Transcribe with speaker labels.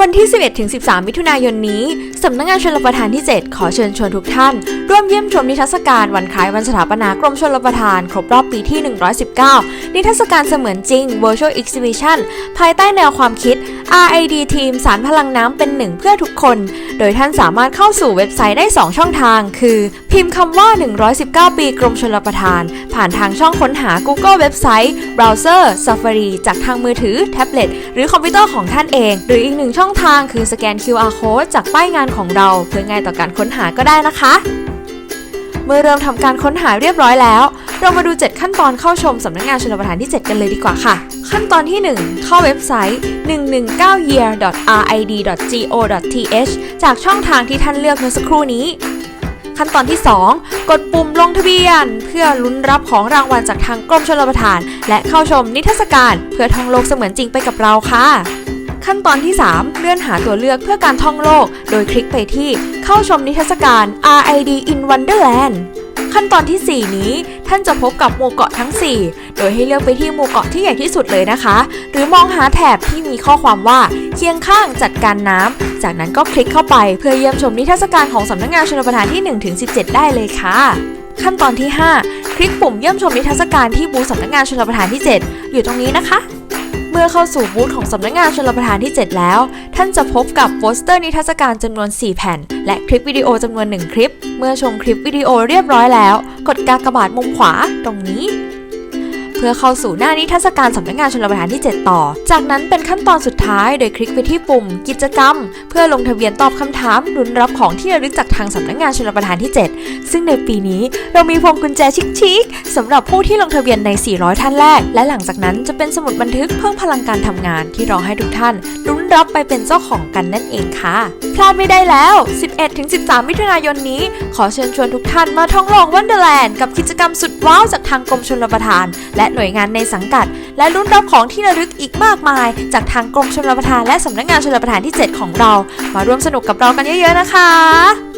Speaker 1: วันที่ 11-13 มิถุนายนนี้ สำนักงานชลประทานที่ 7 ขอเชิญชวนทุกท่าน ร่วมเยี่ยมชมนิทรรศการวันคล้ายวันสถาปนากรมชลประทาน ครบรอบปีที่ 119 นิทรรศการเสมือนจริง Virtual Exhibition ภายใต้แนวความคิด RID ทีมสารพลังน้ำเป็นหนึ่งเพื่อทุกคน โดยท่านสามารถเข้าสู่เว็บไซต์ได้ 2 ช่องทาง คือ พิมพ์คำว่า 119 ปีกรมชลประทาน ผ่านทางช่องค้นหา Google เว็บไซต์ เบราว์เซอร์ Safari จากทางมือถือ แท็บเล็ต หรือคอมพิวเตอร์ของท่านเอง หรืออีกหนึ่งช่องทางคือสแกน QR Code จากป้ายงานของเรา เพื่อง่ายต่อการค้นหาก็ได้นะคะ เมื่อเริ่มทำการค้นหาเรียบร้อยแล้ว เรามาดู 7 ขั้นตอนเข้าชมสำนักงานชลประทานที่ 7 กันเลยดีกว่าค่ะ ขั้นตอนที่ 1 เข้าเว็บไซต์ 119year.rid.go.th จากช่องทางที่ท่านเลือกเมื่อสักครู่นี้ ขั้นตอนที่ 2 กดปุ่มลงทะเบียน เพื่อลุ้นรับของรางวัลจากทางกรมชลประทาน และเข้าชมนิทรรศการ เพื่อท่องโลกเสมือนจริงไปกับเราค่ะขั้นตอนที่ 3 เลื่อนหาตัวเลือกเพื่อการท่องโลก โดยคลิกไปที่เข้าชมนิทรรศการ RID in Wonderland ขั้นตอนทีสี่ 4 นี้ ท่านจะพบกับหมู่เกาะทั้ง 4 โดยให้เลือกไปที่หมู่เกาะที่ใหญ่ที่สุดเลยนะคะ หรือมองหาแถบที่มีข้อความว่าเคียงข้างจัดการน้ำจากนั้นก็คลิกเข้าไปเพื่อเยี่ยมชมนิทรรศการของสำนักงานชลประทานที่ 1-17 ได้เลยค่ะ ขั้นตอนที่ 5 คลิกปุ่มเยี่ยมชมนิทรรศการที่บูธสำนักงานชลประทานที่ 7 อยู่ตรงนี้นะคะ เมื่อเข้าสู่บูธของสำนักงานชลประทานที่ 7 แล้ว ท่านจะพบกับโปสเตอร์นิทรรศการจำนวน 4 แผ่น และคลิปวิดีโอจำนวน 1 คลิป เมื่อชมคลิปวิดีโอเรียบร้อยแล้ว กดกากบาทมุมขวาตรงนี้ เพื่อเข้าสู่หน้านิทรรศการสำนักงานชลประทานที่ 7 ต่อ จากนั้นเป็นขั้นตอนสุดท้ายโดยคลิกไปที่ปุ่ม กิจกรรม เพื่อลงทะเบียนตอบคำถามลุ้นรับของที่ระลึกจากทางสำนักงานชลประทานที่ 7 ซึ่งในปีนี้เรามีพวงกุญแจชิคๆสำหรับผู้ที่ลงทะเบียนใน 400 ท่านแรก และหลังจากนั้นจะเป็นสมุดบันทึกเพิ่มพลังการทำงานที่รอให้ทุกท่านลุ้นรับไปเป็นเจ้าของกันนั่นเองค่ะ พลาดไม่ได้แล้ว 11-13 มิถุนายนนี้ ขอเชิญชวนทุกท่านมาท่องโลกวันเดอร์แลนด์กับกิจกรรมสุดว้าวจากทางกรมชลประทาน และหน่วยงานในสังกัด และรุ่นรับของที่ระลึกอีกมากมาย จากทางกรมชลประทานและสำนักงานชลประทานที่ 7 ของเรา มาร่วมสนุกกับเรากันเยอะๆนะคะ